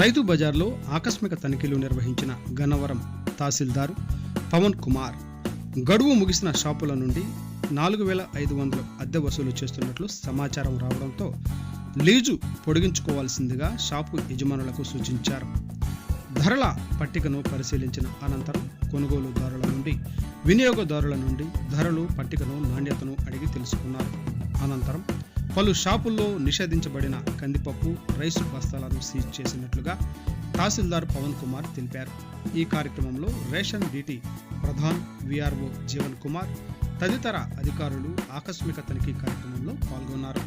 రైతు బజార్లో ఆకస్మిక తనిఖీలు నిర్వహించిన గన్నవరం తహసీల్దారు పవన్ కుమార్ గడువు ముగిసిన షాపుల నుండి నాలుగు వేల ఐదు వందలు అద్దె వసూలు చేస్తున్నట్లు సమాచారం రావడంతో లీజు పొడిగించుకోవాల్సిందిగా షాపు యజమానులకు సూచించారు. ధరల పట్టికను పరిశీలించిన అనంతరం కొనుగోలుదారుల నుండి వినియోగదారుల నుండి ధరలు పట్టికను నాణ్యతను అడిగి తెలుసుకున్నారు. అనంతరం పలు షాపుల్లో నిషేధించబడిన కందిపప్పు రైసు బస్తాలను సీజ్ చేసినట్లుగా తహసీల్దార్ పవన్ కుమార్ తెలిపారు. ఈ కార్యక్రమంలో ration DT Pradhan VRO Jeevan Kumar తదితర అధికారులు ఆకస్మిక తనిఖీ కార్యక్రమంలో పాల్గొన్నారు.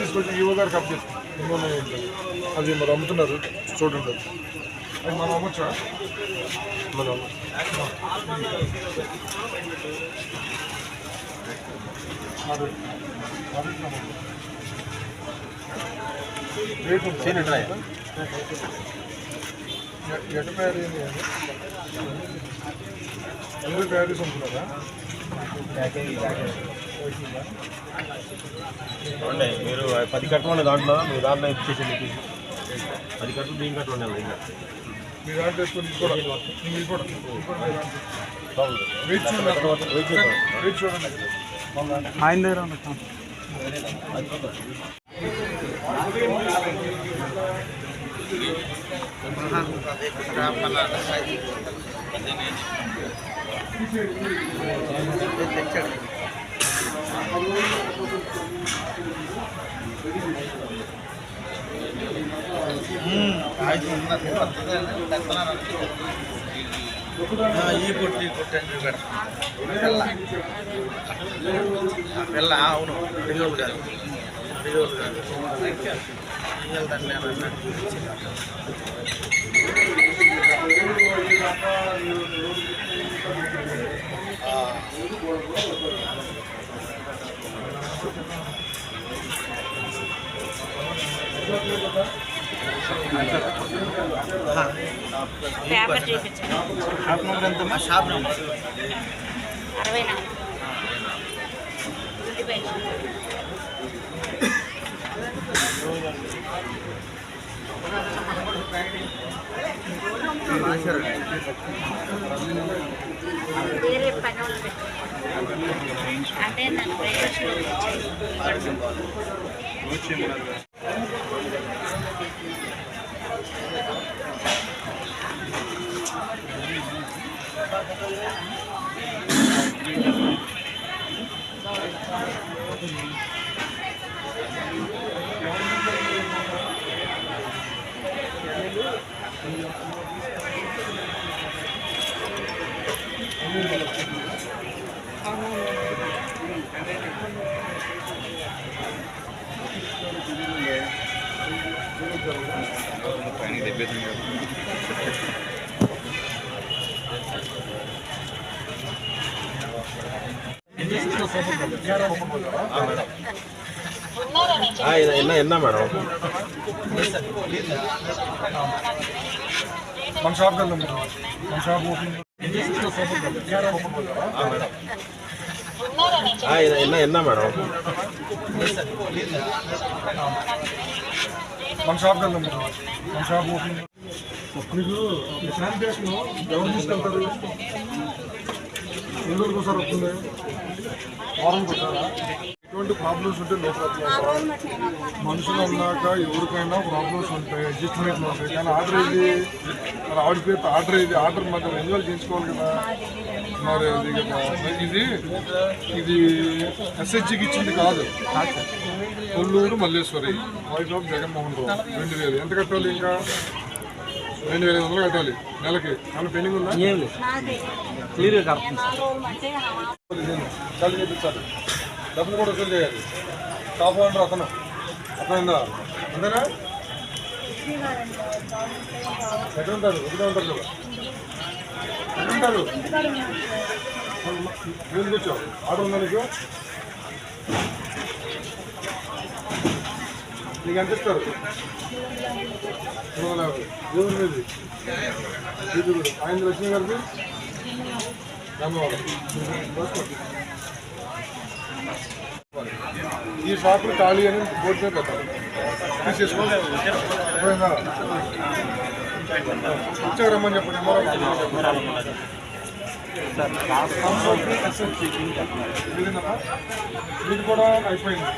తీసుకొచ్చి అది మరి అమ్ముతున్నారు. చూడండి. మనం అమ్మొచ్చా మనం ఉంటుంది. ఎట? అందరూ తయారీస్ అమ్ముతున్నారా ఉండే మీరు పది కట్టలు ఉన్నాయి దాంట్లో మీరు దాంట్లో ఇచ్చేసింది తీసి పది కట్టలు దీని కట్టలు ఉన్నాయి ఇంకా మీ దాంట్లో వేసుకొని ఇది కూడా. ఇది కూడా. వెయిట్ చూడండి వెయిట్ చూడండి. ఆయన దగ్గర కొట్టి ఈ కొట్టి అని పిల్ల. పిల్ల అవును. పిల్లలు కాదు. పిల్లలు కాదు. పిల్లలు అన్నట్టు షాప్ నెంబర్ ఎంతమ్మా షాప్ నెంబర్ అరవై నాలుగు. వేరే పని. అంటే నాకు బ్రేక్ఫాస్ట్లో ఎన్న ఎన్న మేడం మన షాప్ వెళ్దాం మన షాప్ ఓపెన్ ఎన్న ఎన్న మేడం మన షాప్ వెళ్దాం మన షాప్ ఓపెన్ మీకు ఈ శానిటేషన్ ఎవరు తీసుకెళ్తారు ఎన్ని ఒకసారి వస్తుంది. వారం కొట్టారా ఎటువంటి ప్రాబ్లమ్స్ ఉంటే మనుషులు అన్నాక ఎవరికైనా ప్రాబ్లమ్స్ ఉంటాయి అడ్జస్ట్మెంట్లు ఉంటాయి. కానీ ఆర్డర్ ఇది మరి ఆవిడ పేరు ఆర్డర్ ఇది ఆర్డర్ మాత్రం రెన్యువల్ చేసుకోవాలి కదా. మరి అది కదా. ఇది ఇది ఎస్హెచ్జికి ఇచ్చింది కాదు. కొల్లూరు మల్లేశ్వరి వైఫ్ ఆఫ్ జగన్మోహన్ రావు రెండు వేలు. ఎంత కట్టాలి ఇంకా? రెండు వేల ఐదు వందలు కట్టాలి. నెలకి. ఏమైనా పెండింగ్ ఉందా? క్లియర్గా కడుతుంది ఖాళీ చేయించాలి డబ్బులు కూడా వసూలు చేయాలి. షాప్ ఓనర్ అతను. అర్థమైందా అంతేనా? ఎక్కడ కదా ఎక్కడ ఉంటాడు నేను కూర్చో ఆర్డర్ ఉందా నీకు? నీకు ఎంత ఇస్తారు? మూడు వందల యాభై దేవుని మీద ఆయన లక్ష్మి గారికి ఈ షాపులు ఖాళీ అని బోర్డు మీద పెట్టాలి. తీసేసుకోండి? వచ్చాక రమ్మని చెప్పండి? మీది కూడా అయిపోయింది.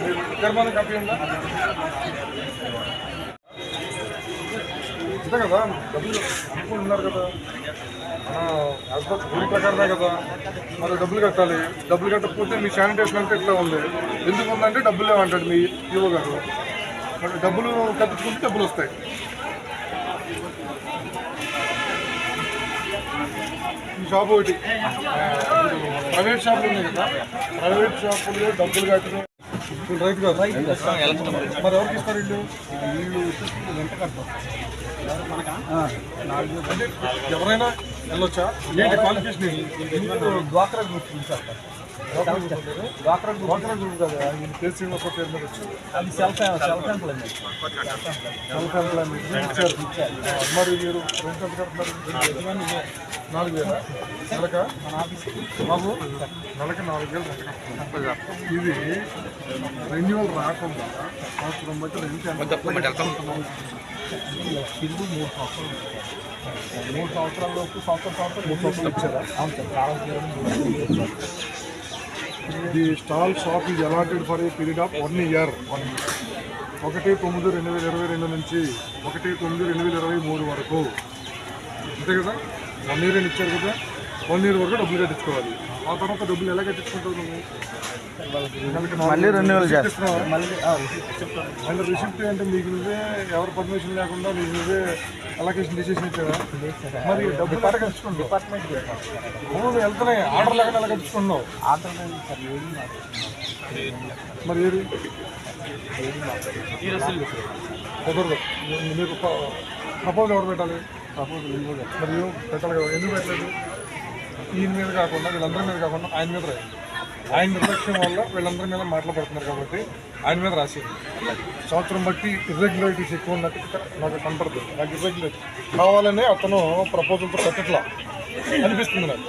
మీరు నిర్మాణం కాపీ ఉందా? అంతే కదా డబ్బులు అనుకుని ఉన్నారు కదా. పర్ రూల్ ప్రకారమే కదా. మరి డబ్బులు కట్టాలి. డబ్బులు కట్టకపోతే మీ శానిటేషన్ అంతా ఇట్లా ఉంది? ఎందుకు ఉందంటే డబ్బులు లేవంటాడు మీ ఈవో గారు. మరి డబ్బులు కట్టించుకుంటే డబ్బులు వస్తాయి. షాప్ ఒకటి. ప్రైవేట్ షాపులు ఉన్నాయి కదా. ప్రైవేట్ షాపుల్లో డబ్బులు వీళ్ళు రైతు కాదు మరి ఎవరికి ఇస్తారు వీళ్ళు వీళ్ళు ఎంత కడతారు? ఎవరైనా వెళ్ళొచ్చా? ఏంటి క్వాలిఫికేషన్ డ్వాక్రా గ్రూప్ డ్వాక్రా గ్రూప్ డ్వాక్రా గ్రూప్ కదా. పేరు శ్రీనివాస పేరు మీద వచ్చింది. అది self self employment self employment ఇచ్చారు. మరి మీరు రెండు ఎంత కడుతున్నారు నాలుగు వేల. నెలక? బాబు? నెలకి నాలుగు వేలు. ఇది రెన్యువల్ రాకుండా సంవత్సరం బట్టి రెంట్ మూడు సంవత్సరాలు మూడు సంవత్సరాల లోపు సంవత్సరం సంవత్సరం మూడు సంవత్సరాలు ఇచ్చారా అవును సార్ ట్రావెల్ చేయడం ఇచ్చారు. The stall shop is allotted for a period of one year one ఒకటి తొమ్మిది రెండు వేల ఇరవై రెండు నుంచి ఒకటి తొమ్మిది రెండు వేల ఇరవై మూడు వరకు. అంతే కదా? వన్ ఇయర్ అని ఇచ్చారు కదా? వన్ ఇయర్ వరకు డబ్బులు కట్టించుకోవాలి. ఆ తర్వాత డబ్బులు ఎలా కట్టించుకుంటావు నువ్వు? మళ్ళీ రెండు వేలు చేస్తున్నావా మళ్ళీ రిసిప్ట్ అంటే మీకు నువ్వే ఎవరు పర్మిషన్ లేకుండా మీకు నువ్వే అలొకేషన్ డిసిషన్ ఇచ్చారా మరి డబ్బులు ఎలా కట్టించుకుంటావు? డిపార్ట్మెంట్కి వెళ్తాను అవును వెళ్తున్నాయి. ఆర్డర్ లేకుండా ఎలా కట్టించుకుంటున్నావు? ఆర్డర్ మరి ఏది? కుదరదు. మీకు ప్రపోజల్ ఎవరు పెట్టాలి? ప్రపోజల్ ఏం పెట్టాలి? కదా ఎందుకు పెట్టలేదు? ఈయన మీద కాకుండా వీళ్ళందరి మీద కాకుండా ఆయన మీద రాయండి ఆయన నిర్లక్ష్యం వల్ల వీళ్ళందరి మీద మాట్లాడుతున్నారు కాబట్టి ఆయన మీద రాసేది. సంవత్సరం బట్టి ఇర్రెగ్యులారిటీస్ ఎక్కువ ఉన్నట్టు నాకు కనపడుతుంది. నాకు ఇర్రెగ్యులారిటీ కావాలనే అతను ప్రపోజల్తో పెట్టట్లా అనిపిస్తుంది నాకు.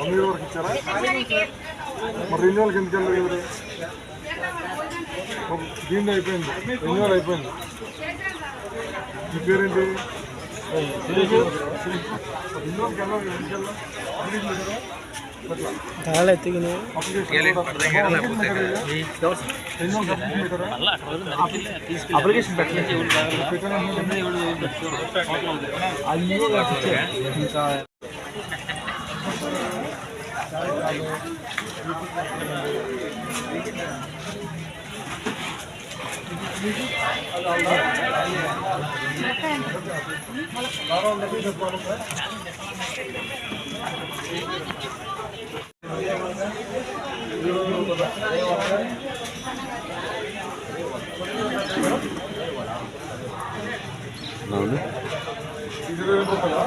వన్ ఇయర్ వరకు ఇచ్చారా? మరి రెన్యువల్కి ఎందుకు వెళ్ళలేదు దీన్ని అయిపోయింది రెన్యువల్ అయిపోయింది మీ పేరేంటి అప్లికేషన్ పెట్టారా? పెట్టలా. అప్లికేషన్ అప్లికేషన్ పెట్టారా? రెన్యువల్కి అప్లికేషన్ పెట్టారా? అప్లికేషన్ పెట్టలేదు పెట్టారా? అయ్యో ఇంకా ఇరవై వేల రూపాయలా? ఇరవై వేల రూపాయలా?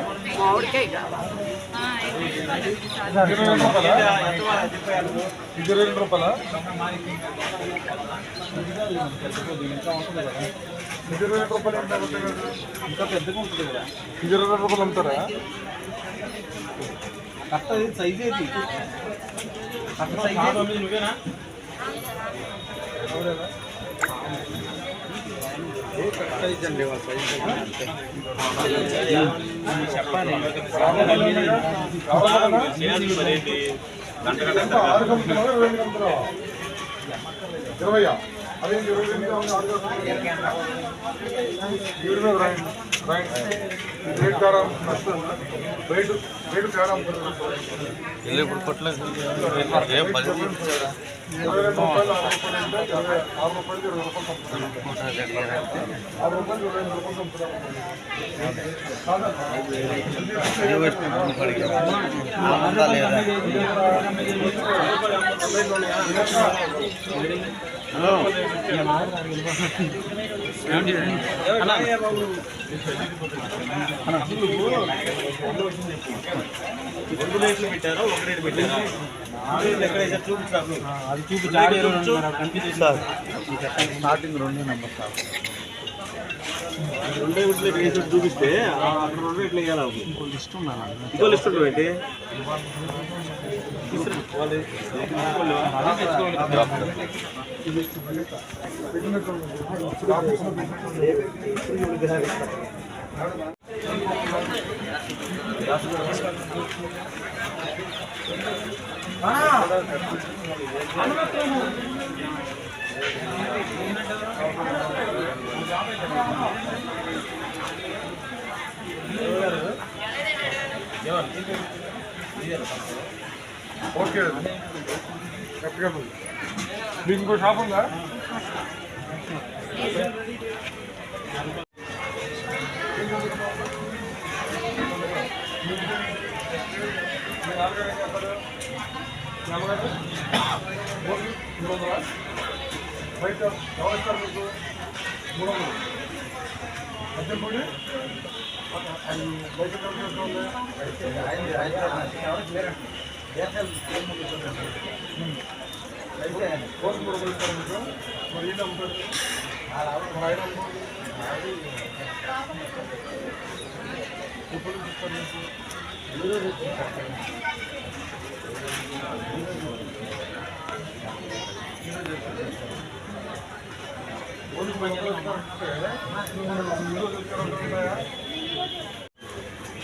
ఇది ఇరవై వేల రూపాయలా? ఇది ఇరవై వేల రూపాయలు ఎంత ఇంకా పెద్దగా ఉంటుంది కదా ఇది ఇరవై వేల రూపాయలు అమ్ముతారా కరెక్ట్ అది సైజ్ ఏది కరెక్ట్ సైజ్ నువ్వేనా చెప్పాలి ఆరు ఇరవై ఎనిమిది మీద రాయండి. రాయండి. తేడా తేడా ఇప్పుడు కొట్టలేదు పది ఇరవై రూపాయలు ఆరు రూపాయలు ఇరవై రూపాయలు ఆరు రూపాయలు ఇరవై రూపాయలు రెండు రేట్లు పెట్టారా? ఒక రేటు పెట్టారా? ఎక్కడ వేసారు చూపించారు అది కనిపిస్తుంది స్టార్టింగ్ రెండు నెంబర్ సార్. రెండే రేట్లు వేసి చూపిస్తే ఆ అక్కడ రెండు రేట్లు వేయాలి ఇంకో లిస్ట్ ఉండాలి ఇంకో లిస్ట్ ఉంటుంది ఓకే కరెక్ట్గా ఉంది. మీకు ఇంకో షాప్ ఉందా బయట ఎవరు ఇస్తారు మీకు మూడు వందలు మధ్య పొడి బయట ఎవరు ఇస్తారు? కోసి మూడు వందలు ఇస్తారు మీకు మరి ఈయన అమ్ముతారు మరి ఆయన అమ్ముతారు ఎప్పుడు నుంచి ఇస్తారు మీకు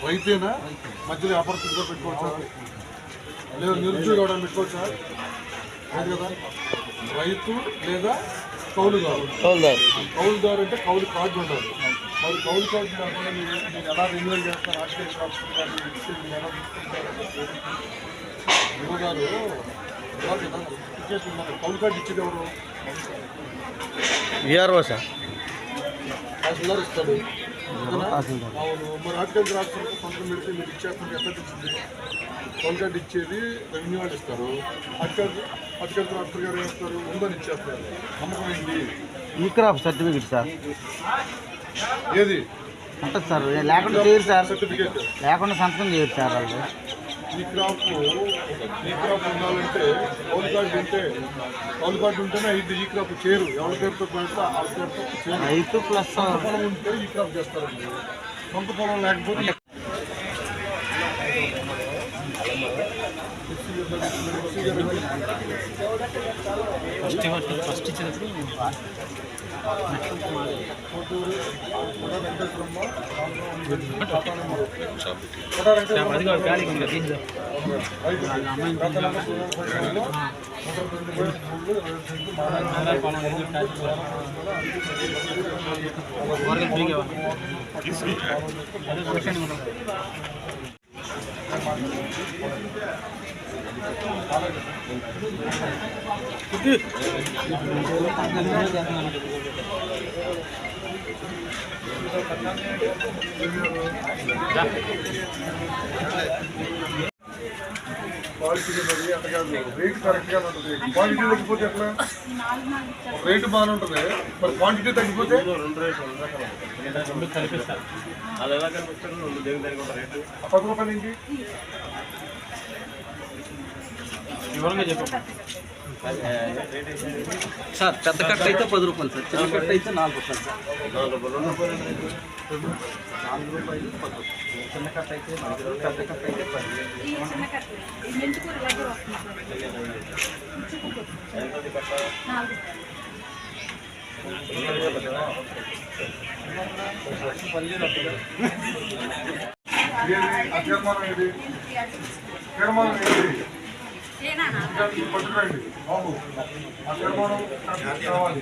రైతేనా మధ్యలో వ్యాపారస్తులుగా పెట్టుకోవచ్చా? లేదా నిరుద్యోగం పెట్టుకోవచ్చా? లేదు కదా? రైతు లేదా కౌలుదారు? కౌలుదారు. అంటే కౌలు కార్డు ఉండాలి. మరి కౌలు కార్డు కాకుండా మీరు మీరు ఎలా రెన్యువల్ చేస్తారు? రాజకీయ షాప్స్ ఎలా తీసుకుంటారు. కౌలు కార్డు ఇచ్చేది ఎవరు? విఆర్ఓ సార్ తహసీల్దార్ ఇస్తాడు అవును మరి సంతకం పెడితే మీరు ఇచ్చేస్తుంటే ఇచ్చేది రెవెన్యూ వాళ్ళు ఇస్తారు గారు ఏమిస్తారు ఉందని ఇచ్చేస్తారు నమ్మకం ఏంటి ఈ క్రాప్ సర్టిఫికెట్ సార్. ఏది? ఉంటుంది సార్ లేకుండా చేయరు సార్. సర్టిఫికేట్. లేకుండా సంతకం చేయరు సార్ వాళ్ళు. ఈ క్రాప్ ఈ క్రాప్ ఉండాలంటే కౌలు కార్డు ఉంటే కౌలు కార్డు ఉంటేనే ఇది ఈ క్రాప్ చేరు ఎవరి పేరుతో పెడితే ఆ పేరుతో చేరు రైతు ప్లస్ పొలం ఉంటే ఈ క్రాప్ చేస్తారండి. సొంత పొలం లేకపోతే ఫస్ట్ ఫస్ట్ ఇచ్చినప్పుడు అది కాదు గాలికి ఇంకా తీసుకో క్వాలిటీ ఉన్నది అట్లా కాదు రేట్ కరెక్ట్గా ఉంటుంది క్వాలిటీ తగ్గిపోతే ఎట్లా రేటు బాగానే ఉంటుంది మరి క్వాంటిటీ తగ్గిపోతే రెండు రేట్లు రెండు రకాలు రెండు కనిపిస్తారు అది ఎలా కనిపిస్తారు రెండు దేవుని దగ్గర ఒక రేటు ఆ పది రూపాయలు ఏంటి వివరంగా చెప్పు రేట్ వేసేది సార్ పెద్ద కట్ట అయితే పది రూపాయలు సార్ చిన్న కట్ట అయితే నాలుగు రూపాయలు సార్. నాలుగు రూపాయలు రూపాయలు రూపాయలు పది రూపాయలు చిన్న కట్ట అయితే నాలుగు పెద్ద కట్ట అయితే పది తీర్మానం ఏది తీర్మానం ఏనా దానికి పట్టుకురండి బాబు తీర్మానం నాకు కావాలి.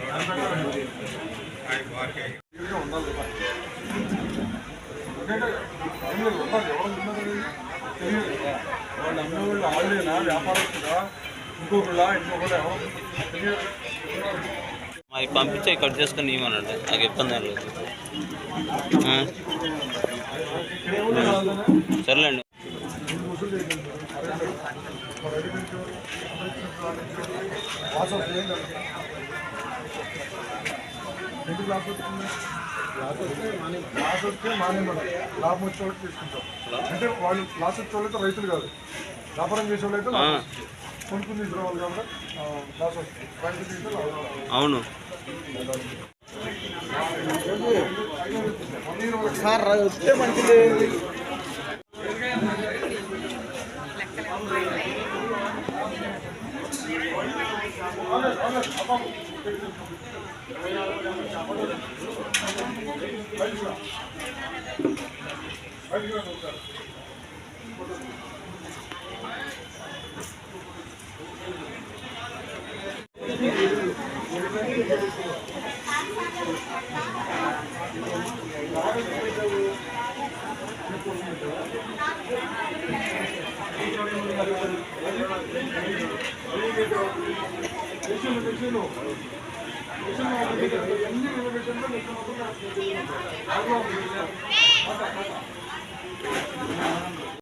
వాళ్ళు ఆవిడేనా వ్యాపారస్తుడా ఇంకొకళ్ళ ఇంకొకళ్ళు ఎవరు తెలియదు మాకు పంపించే కట్ చేసుకొని ఇవ్వమనండి నాకు ఇబ్బంది ఏం లేదు. సర్లేండి. వాసన చేయండి ఎందుకు లాస్ వస్తుంది లాస్ వస్తే మానేమడం లాభం వచ్చే వాళ్ళకి తీసుకుంటాం అంటే వాళ్ళు లాస్ వచ్చే వాళ్ళైతే రైతులు కాదు వ్యాపారం చేసే వాళ్ళైతే కొనుక్కుని తీసుకునే వాళ్ళు కాబట్టి లాస్ వస్తుంది రైతు తీసుకుంటే అవును. సార్ వస్తే మంచిది. ఆ it is a building photo of the